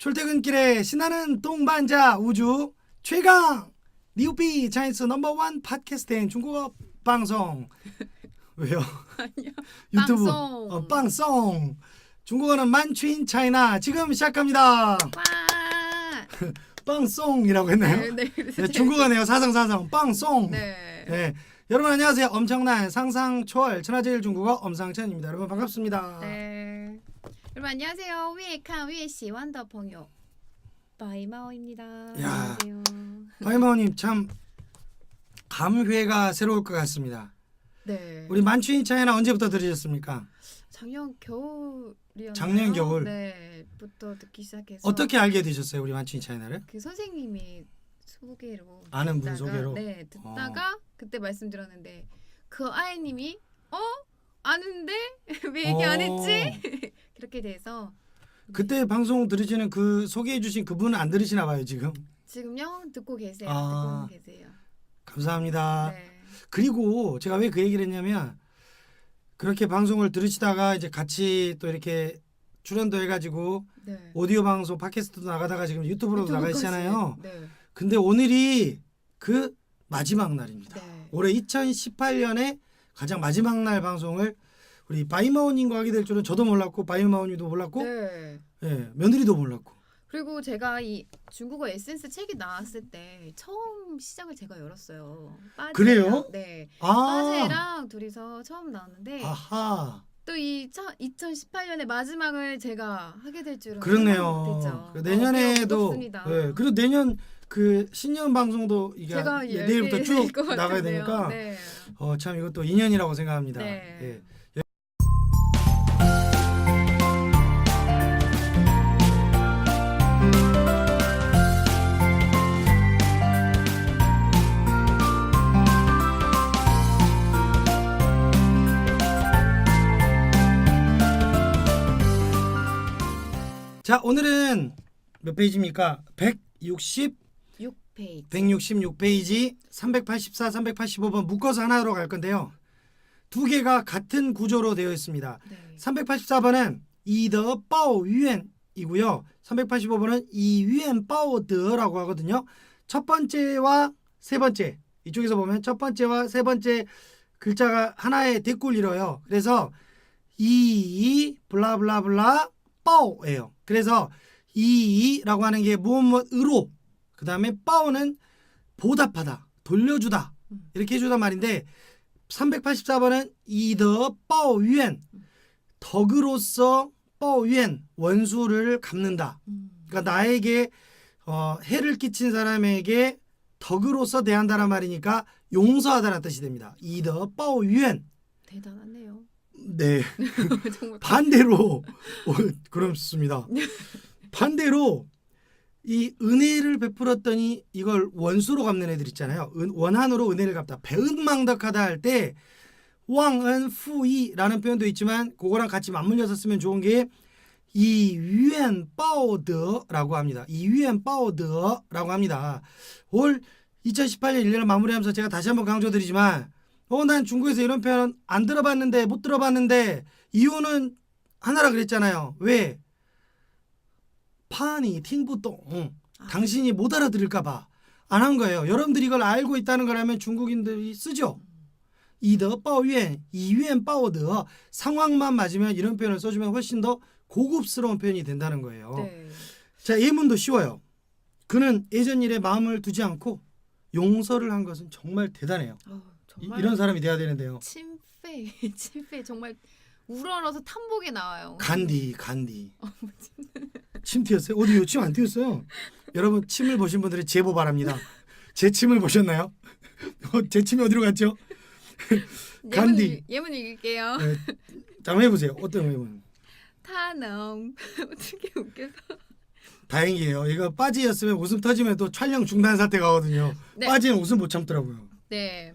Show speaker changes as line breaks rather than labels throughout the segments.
출퇴근길에 신나는 동반자 우주 최강 뉴비 차이스 넘버원 팟캐스트 인 중국어 방송 왜요?
아니요.
유튜브
방송.
어, 방송 중국어는 만취인 차이나 지금 시작합니다.
와.
방송이라고 했나요?
네, 네.
네, 중국어네요 사성사성 방송.
네.
네. 여러분 안녕하세요. 엄청난 상상 초월 천하제일 중국어 엄상천입니다. 여러분 반갑습니다.
네. 여러분 안녕하세요. 위에 칸 위에 씨 완더펑요. 바이마오입니다.
야.
안녕하세요.
바이마오님 참 감회가 새로울 것 같습니다.
네.
우리 만취인 차이나 언제부터 들으셨습니까?
작년 겨울이었나요?
작년 겨울.
네부터 듣기 시작해서
어떻게 알게 되셨어요, 우리 만취인 차이나를?
그 선생님이 소개로
아는 분
듣다가-
소개로?
네 어. 듣다가 그때 말씀드렸는데 그 아이님이 어 아는데 왜 얘기 안
어.
했지? 그렇게 돼서
그때 방송 들으시는 그 소개해 주신 그분은 안 들으시나 봐요 지금.
지금요 듣고 계세요
아.
듣고 계세요
감사합니다.
네
그리고 제가 왜 그 얘기를 했냐면 그렇게 방송을 들으시다가 이제 같이 또 이렇게 출연도 해가지고
네.
오디오 방송 팟캐스트도 나가다가 지금 유튜브로도 나가 있잖아요.
네.
근데 오늘이 그 마지막 날입니다.
네.
올해 2018년에 가장 마지막 날 방송을 우리 바이마오님과 하게 될 줄은 저도 몰랐고 바이마오님도 몰랐고
네.
예, 며느리도 몰랐고
그리고 제가 이 중국어 에센스 책이 나왔을 때 처음 시작을 제가 열었어요. 빠제랑,
그래요?
네.
아
빠제랑 둘이서 처음 나왔는데
아하
또 이 2018년의 마지막을 제가 하게 될 줄은
그렇네요. 그
어,
내년에도
부럽습니다.
예, 그리고 내년 그 신년 방송도 이게
제가
예, 내일부터 쭉 나가야. 되니까
네.
어, 참 이것도 인연이라고 생각합니다.
네.
예. 자 오늘은 몇 페이지입니까? 160
6페이지.
166페이지 384, 385번 묶어서 하나로 갈 건데요. 두 개가 같은 구조로 되어 있습니다.
네.
384번은 이더 빠오 유엔이고요. 385번은 이유엔 빠오더라고 하거든요. 첫 번째와 세 번째 이쪽에서 보면 첫 번째와 세 번째 글자가 하나의 대꾸를 이뤄요. 그래서 이 블라블라블라 빠오예요. 그래서 이라고 하는 게 무엇 무엇으로 그 다음에 빠오는 보답하다, 돌려주다
음.
이렇게 해주단 말인데 384번은 이더 빠오유엔 덕으로서 빠오유엔 원수를 갚는다.
음.
그러니까 나에게 어, 해를 끼친 사람에게 덕으로서 대한다란 말이니까 용서하다는 뜻이 됩니다. 이더 빠오유엔
대단하네요.
네 반대로 어, 그렇습니다. 반대로 이 은혜를 베풀었더니 이걸 원수로 갚는 애들 있잖아요. 은, 원한으로 은혜를 갚다. 배은망덕하다 할 때 왕은 후이라는 표현도 있지만 그거랑 같이 맞물려서 쓰면 좋은 게 이위엔 빠오더라고 합니다. 이위엔 빠오더라고 합니다. 올 2018년 1년을 마무리하면서 제가 다시 한번 강조드리지만 어 난 중국에서 이런 표현 안 들어봤는데 못 들어봤는데 이유는 하나라 그랬잖아요. 왜? 파니 팅부동
아.
당신이 못 알아들을까봐 안 한 거예요. 여러분들이 이걸 알고 있다는 거라면 중국인들이 쓰죠. 이더 빠오유엔 이유엔 빠오더 상황만 맞으면 이런 표현을 써주면 훨씬 더 고급스러운 표현이 된다는 거예요.
네.
자 예문도 쉬워요. 그는 예전 일에 마음을 두지 않고 용서를 한 것은 정말 대단해요.
어,
이, 이런 사람이 돼야 되는데요.
침페 침페 정말 우러러서 탐복에 나와요.
간디 간디 침 튀었어요? 어디요? 침 안 튀었어요. 여러분 침을 보신 분들은 제보 바랍니다. 제 침을 보셨나요? 어, 제 침이 어디로 갔죠?
예문,
간디.
읽- 예문 읽을게요.
네, 해보세요. 어떤 예문?
타능 어떻게 웃겨서.
다행이에요. 이거 빠지였으면 웃음 터지면 또 촬영 중단 사태 가거든요.
네.
빠지는 웃음 못 참더라고요.
네.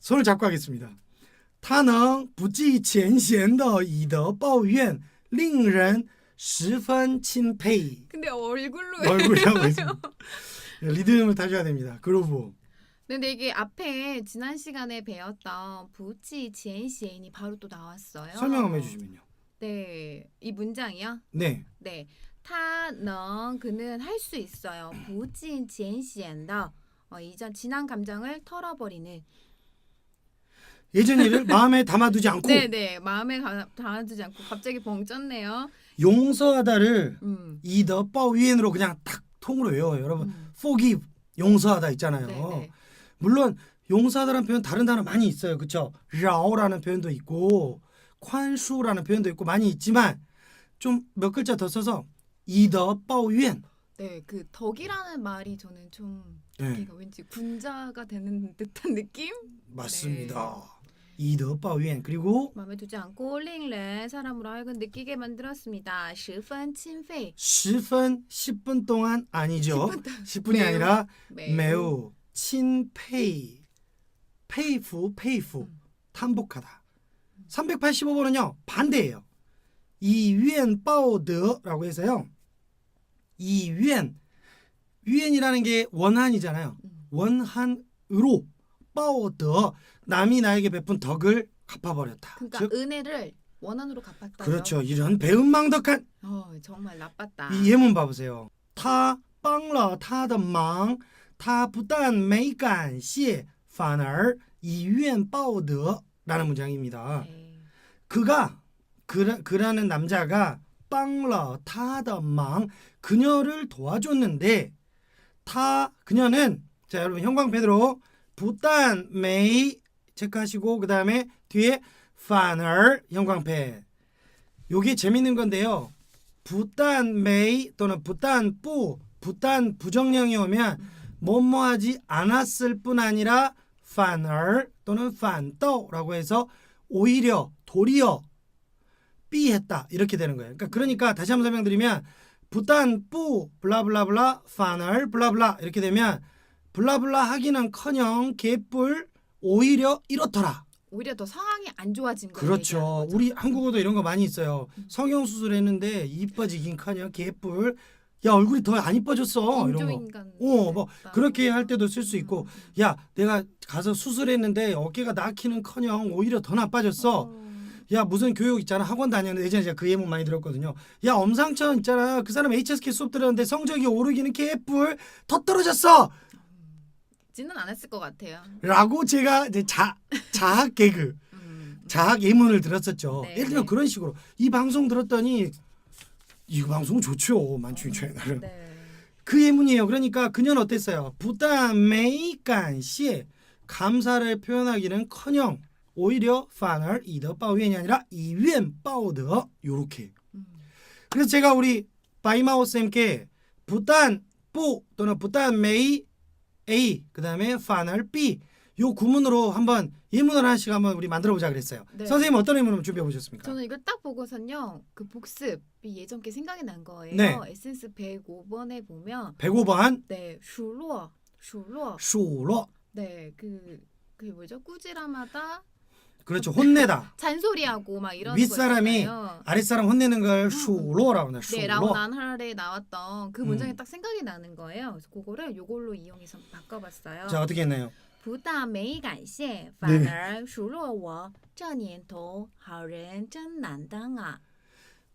손을 잡고 하겠습니다. 他能不计前嫌的以德报怨，令人十分钦佩。
근데 얼굴로
얼굴이라고 했습니다. 리듬을 타셔야 됩니다. 그루브.
근데 이게 앞에 지난 시간에 배웠던 부지 지엔시엔이 바로 또 나왔어요.
설명 한번 해주시면요.
네, 이 문장이요.
네.
네, 타는 그는 할 수 있어요. 부진 지엔시엔더 어, 이전 지난 감정을 털어버리는.
예전 일을 마음에 담아두지 않고
네, 네, 마음에 가- 담아두지 않고 갑자기 벙 쪘네요.
용서하다를
음,
이더 빠위엔으로 그냥 탁 통으로 외워요. 여러분
음.
forgive 용서하다 있잖아요.
네, 네.
물론 용서하다라는 표현 다른 단어 많이 있어요. 그렇죠? 라오라는 표현도 있고宽恕라는 표현도 있고 많이 있지만 좀 몇 글자 더 써서 이더 빠위엔
네, 그 덕이라는 말이 저는 좀
네,
왠지 군자가 되는 듯한 느낌?
맞습니다. 이더 빠위엔 그리고
마음에 두지 않고 링렌 사람으로 하여금 느끼게 만들었습니다. 十分 친페이
10분 10분 동안 아니죠. 10분 이
매우.
아니라
매우,
매우 친페이 페이프 페이프
음.
탐복하다 385번은요 반대예요 이위엔 빠오드라고 해서요 이위엔 위엔이라는 게 원한이잖아요
음.
원한으로 빠오드 남이 나에게 베푼 덕을 갚아버렸다
그러니까
즉
은혜를 원한으로 갚았다.
그렇죠 이런 배은망덕한
어, 정말 나빴다.
이 예문 봐보세요. 他帮了他的忙，他不但没感谢，反而以怨报德。라는 문장입니다.
네.
그가 그, 그라는 남자가 帮了他的忙 그녀를 도와줬는데 타 그녀는 자 여러분 형광펜으로 不但没 체크하시고 그 다음에 뒤에 反而 형광펜 요게 재밌는 건데요. 부단 메이 또는 부단 뿌, 부단 부정령이 오면 뭐뭐하지 않았을 뿐 아니라 반얼 또는 반떠라고 해서 오히려 도리어 삐했다 이렇게 되는 거예요. 그러니까 그러니까 다시 한번 설명드리면 부단 뿌 블라블라블라 반얼 블라블라 이렇게 되면 블라블라 하기는커녕 개뿔 오히려 이렇더라.
오히려 더 상황이 안 좋아진 거예요.
그렇죠. 우리 한국어도 이런 거 많이 있어요. 성형 수술했는데 이뻐지긴커녕 개뿔. 야 얼굴이 더 안 이뻐졌어. 이런 거. 어, 뭐
됐다.
그렇게 할 때도 쓸 수 있고,
음.
야 내가 가서 수술했는데 어깨가 나기는커녕 오히려 더 나빠졌어.
어.
야 무슨 교육 있잖아 학원 다녔는데 예전에 제가 그 예문 많이 들었거든요. 야 엄상천 있잖아 그 사람 HSK 수업 들었는데 성적이 오르기는 개뿔 더 떨어졌어.
지는 않았을 것 같아요.
라고 제가 이제 자 자학 개그.
음.
자학 예문을 들었었죠.
네,
예를 들면
네.
그런 식으로 이 방송 들었더니 이 방송 좋죠. 만취인차에 나름.
네.
그 예문이에요. 그러니까 그녀는 어땠어요? 부단 메이 간시에 감사를 표현하기는커녕 오히려 반을 이더 빠우엔이 아니라 이위엔 빠우더 요렇게.
음.
그래서 제가 우리 바이마오 쌤께 부단 뿌 또는 부단 메이 A 그 다음에 반을 B 요 구문으로 한번 예문을 하나씩 한번 우리 만들어 보자 그랬어요.
네.
선생님 어떤 예문을 준비해 보셨습니까?
저는 이걸 딱 보고선요. 그 복습이 예전 게 생각이 난 거예요.
네.
에센스 105번에 보면
105번
네, 슈로 슈로
슈로
네, 그 그게 뭐죠? 꾸지람하다
그렇죠 혼내다
잔소리하고 막 이런
윗사람이
거잖아요.
아랫사람 혼내는 걸 슈로라고 하나
네,
슈로
라오난하르에 나왔던 그 문장이
음.
딱 생각이 나는 거예요. 그래서 그거를 요걸로 이용해서 바꿔봤어요.
자 어떻게 했나요?
不但没感谢，反而数落我。这年头好人真难当啊！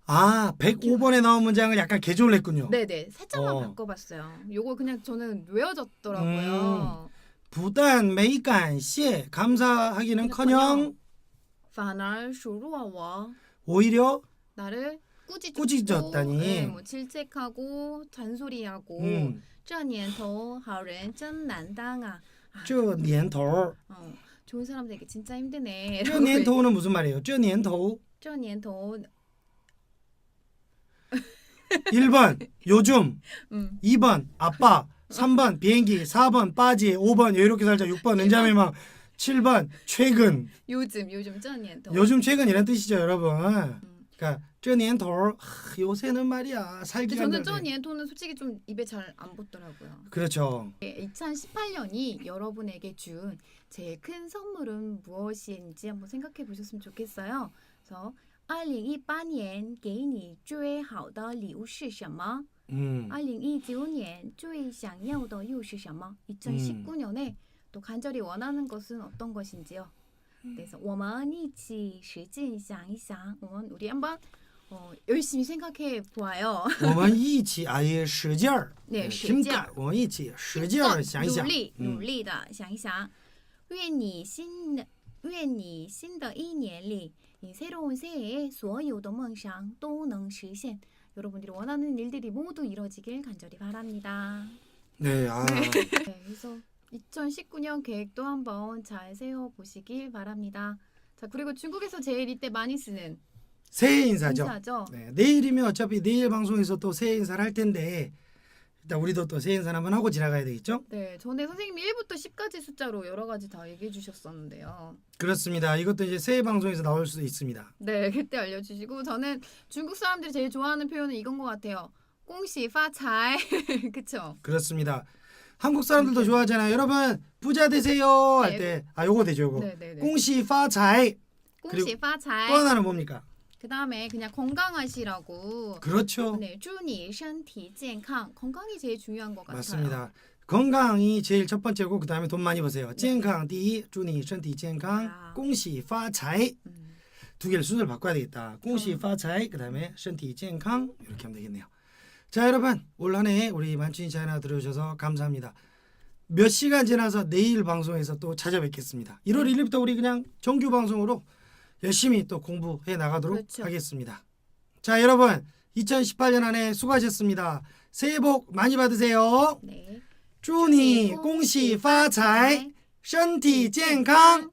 아 105번에 나온 문장을 약간 개조를 했군요.
네네 살짝만
어.
바꿔봤어요. 요거 그냥 저는 외워졌더라고요.
부단 메이간시에 감사하기는커녕
反而数落我
오히려
나를 꾸짖고
꾸짖었다니.
네, 뭐 질책하고 잔소리하고
음,
这年头好人真难当啊！
저年头
어, 좋은 사람 되기 진짜 힘드네.
这年头는 무슨 말이에요? 这年头
这年头
1번 요즘
음.
2번 아빠 3번 비행기 4번 빠지 5번 이렇게 살자 6번 은자매망 7번 최근
요즘 요즘 这年头
요즘 최근 이란 뜻이죠 여러분
음.
그러니까 这年头 하, 요새는 말이야
근데
살기가
저는
힘들대.
这年토는 솔직히 좀 입에 잘 안 붙더라고요.
그렇죠.
2018년이 여러분에게 준 제일 큰 선물은 무엇인지 한번 생각해 보셨으면 좋겠어요. 그래서 二零一八年给你最好的礼物是什么？
음.
二零一九年最想要的又是什么？ 2019년에 또 간절히 원하는 것은 어떤 것인지요? 그래서 我们一起实际想一想，我们 우리 한번 어, 열심히 생각해 보아요.
我们一起아예 使劲儿
네,
힘
使劲儿。
까我们一起使劲儿想一想
努力努
嗯
力的想一想。愿你新的愿你新的一年里，你새로운 새해에 所有的梦想都能实现。 여러분들이 원하는 일들이 모두 이뤄지길 간절히 바랍니다.
네, 아,
네, 그래서 2019년 계획도 한번 잘 세워 보시길 바랍니다. 자, 그리고 중국에서 제일 이때 많이 쓰는
새해 인사죠.
인사죠.
네, 내일이면 어차피 내일 방송에서 또 새해 인사를 할 텐데 일단 우리도 또 새해 인사 한번 하고 지나가야 되겠죠?
네, 전에 선생님이 1부터 10까지 숫자로 여러 가지 다 얘기해 주셨었는데요.
그렇습니다. 이것도 이제 새해 방송에서 나올 수도 있습니다.
네, 그때 알려 주시고 저는 중국 사람들이 제일 좋아하는 표현은 이건 것 같아요. 꽁시 파财, 그쵸?
그렇습니다. 한국 사람들도 좋아하잖아요. 여러분 부자 되세요 할
네.
때 아 요거 되죠, 요거.
네, 네, 네.
꽁시 파财.
꽁시
또
파财.
하나는 뭡니까?
그 다음에 그냥 건강하시라고.
그렇죠.
네, 祝你身体健康. 건강이 제일 중요한 것 같아요.
맞습니다. 건강이 제일 첫 번째고 그다음에 돈 많이 버세요. 健康第一,祝你身体健康.
아.
恭喜发财.
음,
두 개를 순서를 바꿔야 되겠다. 恭喜发财 그다음에 身体健康 이렇게 하면 되겠네요. 자, 여러분. 올 한해 우리 만춘이 차이나 들어주셔서 감사합니다. 몇 시간 지나서 내일 방송에서 또 찾아뵙겠습니다. 1월 1일부터 우리 그냥 정규 방송으로 열심히 또 공부해 나가도록
그렇죠.
하겠습니다. 자, 여러분. 2018년 한 해 수고하셨습니다. 새해 복 많이 받으세요.
네.
祝你恭喜发财，身体健康。